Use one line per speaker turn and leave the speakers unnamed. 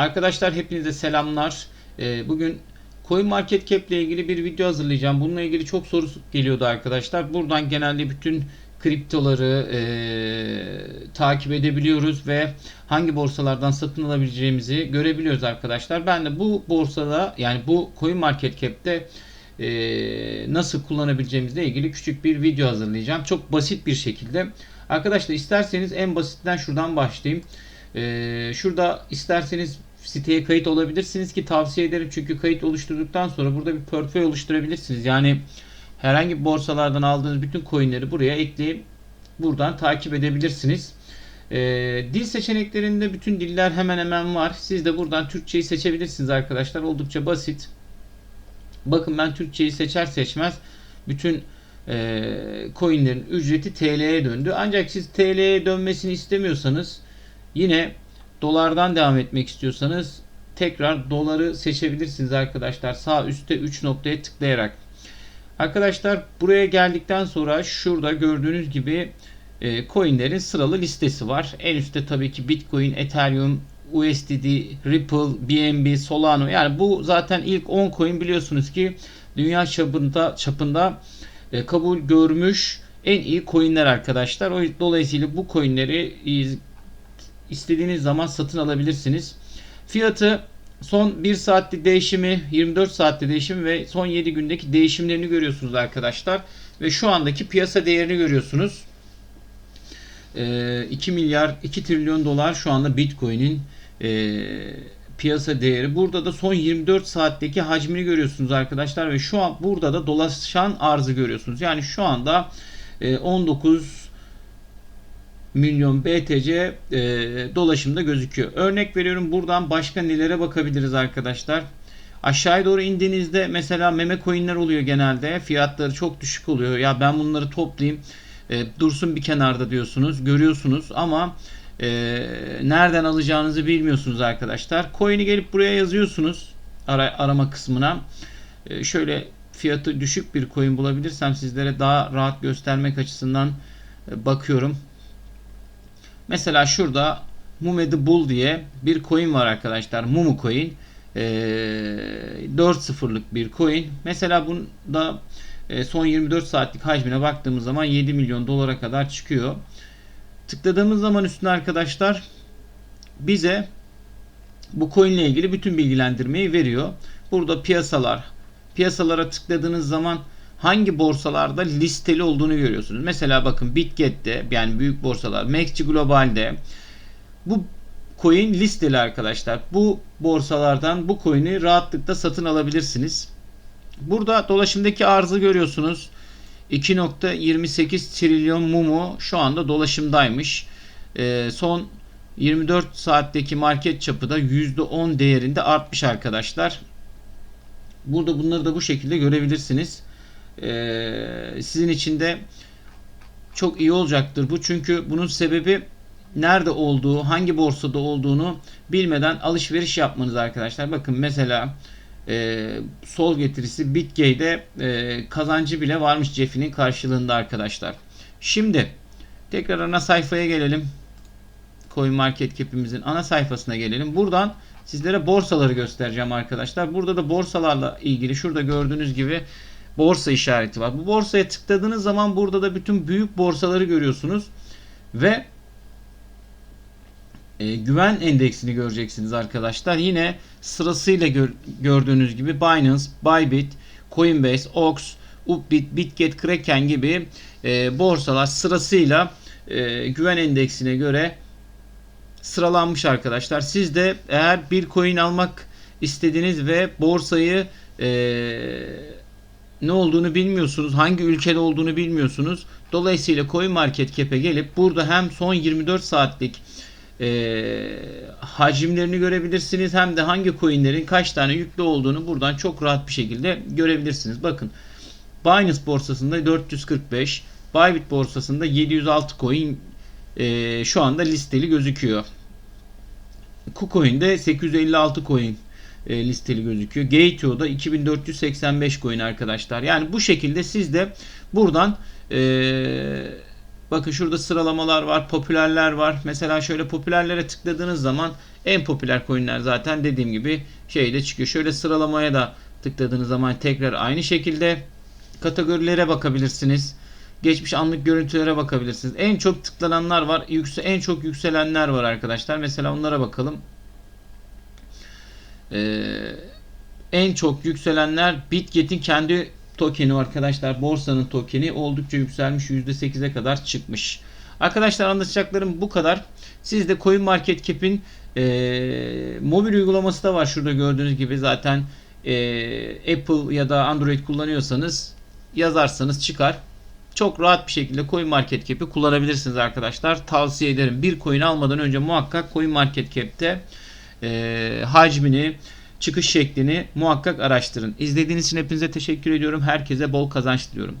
Arkadaşlar hepinize selamlar. Ee, bugün Coin Market Cap ile ilgili bir video hazırlayacağım. Bununla ilgili çok soru geliyordu arkadaşlar. Buradan genelde bütün kriptoları e, takip edebiliyoruz ve hangi borsalardan satın alabileceğimizi görebiliyoruz arkadaşlar. Ben de bu borsada yani bu Coin Market Cap'te e, nasıl kullanabileceğimizle ilgili küçük bir video hazırlayacağım. Çok basit bir şekilde. Arkadaşlar isterseniz en basitten şuradan başlayayım. Ee, şurada isterseniz siteye kayıt olabilirsiniz ki tavsiye ederim çünkü kayıt oluşturduktan sonra burada bir portföy oluşturabilirsiniz. Yani herhangi bir borsalardan aldığınız bütün coinleri buraya ekleyip buradan takip edebilirsiniz. Ee, dil seçeneklerinde bütün diller hemen hemen var. Siz de buradan Türkçeyi seçebilirsiniz arkadaşlar. Oldukça basit. Bakın ben Türkçeyi seçer seçmez bütün e, coinlerin ücreti TL'ye döndü. Ancak siz TL'ye dönmesini istemiyorsanız Yine dolardan devam etmek istiyorsanız tekrar doları seçebilirsiniz arkadaşlar. Sağ üstte 3 noktaya tıklayarak. Arkadaşlar buraya geldikten sonra şurada gördüğünüz gibi e, coinlerin sıralı listesi var. En üstte tabii ki Bitcoin, Ethereum, USDT, Ripple, BNB, Solano. Yani bu zaten ilk 10 coin biliyorsunuz ki dünya çapında çapında e, kabul görmüş en iyi coinler arkadaşlar. O dolayısıyla bu coinleri istediğiniz zaman satın alabilirsiniz. Fiyatı son 1 saatlik değişimi, 24 saatte değişimi ve son 7 gündeki değişimlerini görüyorsunuz arkadaşlar. Ve şu andaki piyasa değerini görüyorsunuz. 2 ee, milyar 2 trilyon dolar şu anda Bitcoin'in e, piyasa değeri. Burada da son 24 saatteki hacmini görüyorsunuz arkadaşlar ve şu an burada da dolaşan arzı görüyorsunuz. Yani şu anda 19 e, milyon BTC e, dolaşımda gözüküyor. Örnek veriyorum buradan başka nelere bakabiliriz arkadaşlar. Aşağıya doğru indiğinizde mesela meme coinler oluyor genelde. Fiyatları çok düşük oluyor. Ya ben bunları toplayayım e, dursun bir kenarda diyorsunuz. Görüyorsunuz ama e, nereden alacağınızı bilmiyorsunuz arkadaşlar. Coin'i gelip buraya yazıyorsunuz. Ara, arama kısmına. E, şöyle fiyatı düşük bir coin bulabilirsem sizlere daha rahat göstermek açısından e, bakıyorum. Mesela şurada Mumedi Bull diye bir coin var arkadaşlar. Mumu coin. E, 4 sıfırlık bir coin. Mesela bunda e, son 24 saatlik hacmine baktığımız zaman 7 milyon dolara kadar çıkıyor. Tıkladığımız zaman üstüne arkadaşlar bize bu coin ile ilgili bütün bilgilendirmeyi veriyor. Burada piyasalar, piyasalara tıkladığınız zaman hangi borsalarda listeli olduğunu görüyorsunuz. Mesela bakın Bitget'te yani büyük borsalar, Maxi Global'de bu coin listeli arkadaşlar. Bu borsalardan bu coin'i rahatlıkla satın alabilirsiniz. Burada dolaşımdaki arzı görüyorsunuz. 2.28 trilyon mumu şu anda dolaşımdaymış. Ee, son 24 saatteki market çapı da %10 değerinde artmış arkadaşlar. Burada bunları da bu şekilde görebilirsiniz e, sizin için de çok iyi olacaktır bu. Çünkü bunun sebebi nerede olduğu, hangi borsada olduğunu bilmeden alışveriş yapmanız arkadaşlar. Bakın mesela e, sol getirisi Bitgay'de e, kazancı bile varmış Jeff'inin karşılığında arkadaşlar. Şimdi tekrar ana sayfaya gelelim. Coin Market Cap'imizin ana sayfasına gelelim. Buradan sizlere borsaları göstereceğim arkadaşlar. Burada da borsalarla ilgili şurada gördüğünüz gibi borsa işareti var. Bu borsaya tıkladığınız zaman burada da bütün büyük borsaları görüyorsunuz ve e, güven endeksini göreceksiniz arkadaşlar. Yine sırasıyla gör, gördüğünüz gibi Binance, Bybit, Coinbase, Ox, Upbit, Bitget, Kraken gibi e, borsalar sırasıyla e, güven endeksine göre sıralanmış arkadaşlar. Siz de eğer bir coin almak istediniz ve borsayı e, ne olduğunu bilmiyorsunuz. Hangi ülkede olduğunu bilmiyorsunuz. Dolayısıyla Coin Market Cap'e gelip burada hem son 24 saatlik e, hacimlerini görebilirsiniz. Hem de hangi coinlerin kaç tane yüklü olduğunu buradan çok rahat bir şekilde görebilirsiniz. Bakın Binance borsasında 445, Bybit borsasında 706 coin e, şu anda listeli gözüküyor. KuCoin'de 856 coin e, listeli gözüküyor. Gateo'da 2485 coin arkadaşlar. Yani bu şekilde siz de buradan e, bakın şurada sıralamalar var, popülerler var. Mesela şöyle popülerlere tıkladığınız zaman En popüler coinler zaten dediğim gibi şeyde çıkıyor. Şöyle sıralamaya da tıkladığınız zaman tekrar aynı şekilde kategorilere bakabilirsiniz. Geçmiş anlık görüntülere bakabilirsiniz. En çok tıklananlar var. Yükse en çok yükselenler var arkadaşlar. Mesela onlara bakalım. Ee, en çok yükselenler Bitget'in kendi tokeni arkadaşlar. Borsanın tokeni oldukça yükselmiş. %8'e kadar çıkmış. Arkadaşlar anlatacaklarım bu kadar. Siz de CoinMarketCap'in e, mobil uygulaması da var. Şurada gördüğünüz gibi zaten e, Apple ya da Android kullanıyorsanız yazarsanız çıkar. Çok rahat bir şekilde CoinMarketCap'i kullanabilirsiniz arkadaşlar. Tavsiye ederim. Bir coin almadan önce muhakkak CoinMarketCap'te e, hacmini, çıkış şeklini muhakkak araştırın. İzlediğiniz için hepinize teşekkür ediyorum. Herkese bol kazanç diliyorum.